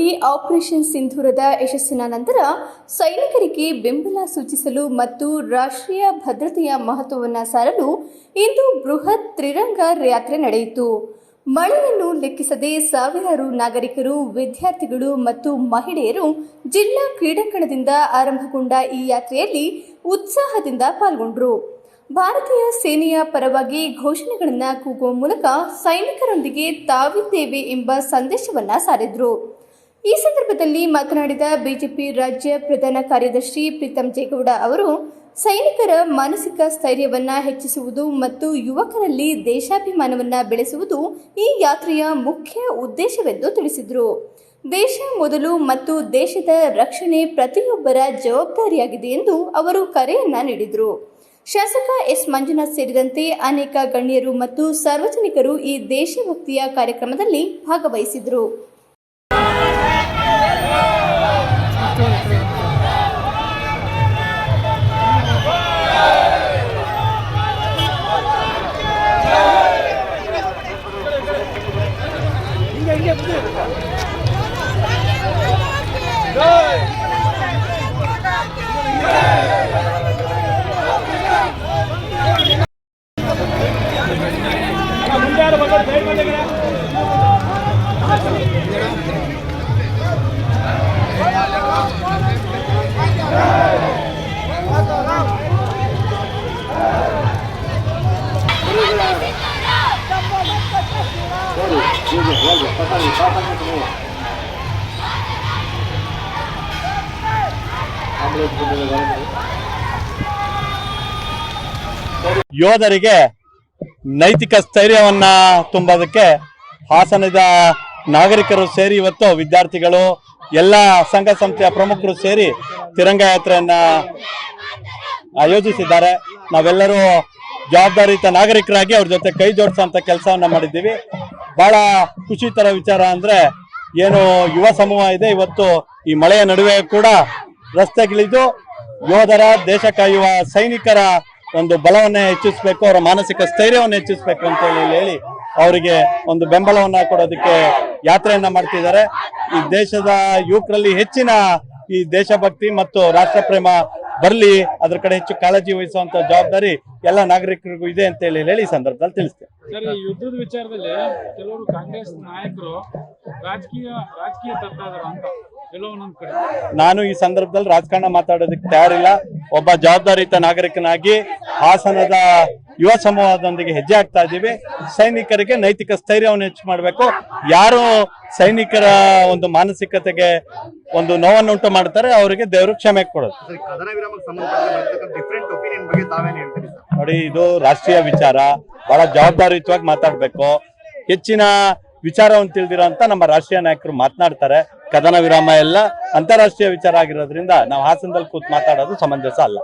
Operation ಸಿಂಧೂರದ ಯಶಸ್ಸಿನ ನಂತರ ಸೈನಿಕರಿಗೆ ಬೆಂಬಲ ಸೂಚಿಸಲು ಮತ್ತು ರಾಷ್ಟ್ರೀಯ ಭದ್ರತೆಯ ಮಹತ್ವವನ್ನು ಸಾರಲು ಇಂದು ಬೃಹತ್ ತ್ರಿರಂಗ ಯಾತ್ರೆ ನಡೆಯಿತು. ಮಳೆಯನ್ನು ಲೆಕ್ಕಿಸದೆ ಸಾವಿರಾರು ನಾಗರಿಕರು, ವಿದ್ಯಾರ್ಥಿಗಳು ಮತ್ತು ಮಹಿಳೆಯರು ಜಿಲ್ಲಾ ಕ್ರೀಡಾಂಗಣದಿಂದ ಆರಂಭಗೊಂಡ ಈ ಯಾತ್ರೆಯಲ್ಲಿ ಉತ್ಸಾಹದಿಂದ ಪಾಲ್ಗೊಂಡರು. ಭಾರತೀಯ ಸೇನೆಯ ಪರವಾಗಿ ಘೋಷಣೆಗಳನ್ನು ಕೂಗುವ ಮೂಲಕ ಸೈನಿಕರೊಂದಿಗೆ ತಾವಿದ್ದೇವೆ ಎಂಬ ಸಂದೇಶವನ್ನು ಸಾರಿದ್ರು. ಈ ಸಂದರ್ಭದಲ್ಲಿ ಮಾತನಾಡಿದ ಬಿಜೆಪಿ ರಾಜ್ಯ ಪ್ರಧಾನ ಕಾರ್ಯದರ್ಶಿ ಪ್ರೀತಂ ಜೇಗೌಡ ಅವರು, ಸೈನಿಕರ ಮಾನಸಿಕ ಸ್ಥೈರ್ಯವನ್ನ ಹೆಚ್ಚಿಸುವುದು ಮತ್ತು ಯುವಕರಲ್ಲಿ ದೇಶಾಭಿಮಾನವನ್ನ ಬೆಳೆಸುವುದು ಈ ಯಾತ್ರೆಯ ಮುಖ್ಯ ಉದ್ದೇಶವೆಂದು ತಿಳಿಸಿದರು. ದೇಶ ಮೊದಲು ಮತ್ತು ದೇಶದ ರಕ್ಷಣೆ ಪ್ರತಿಯೊಬ್ಬರ ಜವಾಬ್ದಾರಿಯಾಗಿದೆ ಎಂದು ಅವರು ಕರೆಯನ್ನ ನೀಡಿದರು. ಶಾಸಕ ಎಸ್ ಮಂಜುನಾಥ್ ಸೇರಿದಂತೆ ಅನೇಕ ಗಣ್ಯರು ಮತ್ತು ಸಾರ್ವಜನಿಕರು ಈ ದೇಶಭಕ್ತಿಯ ಕಾರ್ಯಕ್ರಮದಲ್ಲಿ ಭಾಗವಹಿಸಿದರು. ಮುಂದೆ ಬಂದ ಸೈಡ್ ಬಂದಿದ್ದೀರಾ ಯೋಧರಿಗೆ ನೈತಿಕ ಸ್ಥೈರ್ಯವನ್ನ ತುಂಬೋದಕ್ಕೆ ಹಾಸನದ ನಾಗರಿಕರು ಸೇರಿ ಇವತ್ತು ವಿದ್ಯಾರ್ಥಿಗಳು, ಎಲ್ಲ ಸಂಘ ಸಂಸ್ಥೆಯ ಪ್ರಮುಖರು ಸೇರಿ ತಿರಂಗ ಯಾತ್ರೆಯನ್ನ ಆಯೋಜಿಸಿದ್ದಾರೆ. ನಾವೆಲ್ಲರೂ ಜವಾಬ್ದಾರಿಯುತ ನಾಗರಿಕರಾಗಿ ಅವ್ರ ಜೊತೆ ಕೈ ಜೋಡಿಸುವಂತ ಕೆಲಸವನ್ನ ಮಾಡಿದ್ದೀವಿ. ಬಹಳ ಖುಷಿ ತರ ವಿಚಾರ ಅಂದ್ರೆ ಏನು ಯುವ ಸಮೂಹ ಇದೆ. ಇವತ್ತು ಈ ಮಳೆಯ ನಡುವೆ ಕೂಡ ರಸ್ತೆಗಿಳಿದು ಯೋಧರ, ದೇಶ ಕಾಯುವ ಸೈನಿಕರ ಒಂದು ಬಲವನ್ನ ಹೆಚ್ಚಿಸಬೇಕು, ಅವರ ಮಾನಸಿಕ ಸ್ಥೈರ್ಯವನ್ನು ಹೆಚ್ಚಿಸಬೇಕು ಅಂತ ಹೇಳಿ ಹೇಳಿ ಅವರಿಗೆ ಒಂದು ಬೆಂಬಲವನ್ನ ಕೊಡೋದಕ್ಕೆ ಯಾತ್ರೆಯನ್ನ ಮಾಡ್ತಿದ್ದಾರೆ. ಈ ದೇಶದ ಯುವಕರಲ್ಲಿ ಹೆಚ್ಚಿನ ಈ ದೇಶಭಕ್ತಿ ಮತ್ತು ರಾಷ್ಟ್ರ ಪ್ರೇಮ ಬರ್ಲಿ ಅದ್ರ ಕಡೆ ಹೆಚ್ಚು ಕಾಳಜಿ ವಹಿಸುವಂತ ಜವಾಬ್ದಾರಿ ಎಲ್ಲ ನಾಗರಿಕರಿಗೂ ಇದೆ ಅಂತ ಹೇಳಿ ಹೇಳಿ ಈ ಸಂದರ್ಭದಲ್ಲಿ ತಿಳಿಸ್ತೇನೆ. ಸರ್ ಈ ಯುದ್ಧದ ವಿಚಾರದಲ್ಲಿ ಕೆಲವರು ಕಾಂಗ್ರೆಸ್ ನಾಯಕರು ರಾಜಕೀಯ ರಾಜಕೀಯ ಅಂತ ನಾನು ಈ ಸಂದರ್ಭದಲ್ಲಿ ರಾಜಕಾರಣ ಮಾತಾಡೋದಕ್ಕೆ ತಯಾರಿಲ್ಲ. ಒಬ್ಬ ಜವಾಬ್ದಾರಿಯುತ ನಾಗರಿಕನಾಗಿ ಹಾಸನದ ಯುವ ಸಮೂಹದೊಂದಿಗೆ ಹೆಜ್ಜೆ ಆಗ್ತಾ ಇದ್ದೀವಿ. ಸೈನಿಕರಿಗೆ ನೈತಿಕ ಸ್ಥೈರ್ಯವನ್ನು ಹೆಚ್ಚು ಮಾಡಬೇಕು. ಯಾರು ಸೈನಿಕರ ಒಂದು ಮಾನಸಿಕತೆಗೆ ಒಂದು ನೋವನ್ನು ಉಂಟು ಮಾಡ್ತಾರೆ ಅವರಿಗೆ ದೇವರು ಕ್ಷಮೆ ಕೊಡೋದು. ಸರ್, ಕದನ ವಿರಾಮಕ್ಕೆ ಸಂಬಂಧಪಟ್ಟ ಡಿಫ್ರೆಂಟ್ ಒಪಿನಿಯನ್ ಬಗ್ಗೆ ತಾವೇನು ಹೇಳ್ತೀರಿ ಸರ್? ನೋಡಿ ಇದು ರಾಷ್ಟ್ರೀಯ ವಿಚಾರ. ಬಹಳ ಜವಾಬ್ದಾರಿಯುತವಾಗಿ ಮಾತಾಡ್ಬೇಕು. ಹೆಚ್ಚಿನ ವಿಚಾರವನ್ನು ತಿಳಿದಿರೋ ಅಂತ ನಮ್ಮ ರಾಷ್ಟ್ರೀಯ ನಾಯಕರು ಮಾತನಾಡ್ತಾರೆ. ಕದನ ವಿರಾಮ ಎಲ್ಲ ಅಂತಾರಾಷ್ಟ್ರೀಯ ವಿಚಾರ ಆಗಿರೋದ್ರಿಂದ ನಾವು ಹಾಸನದಲ್ಲಿ ಕೂತ್ ಮಾತಾಡೋದು ಸಮಂಜಸ ಅಲ್ಲ.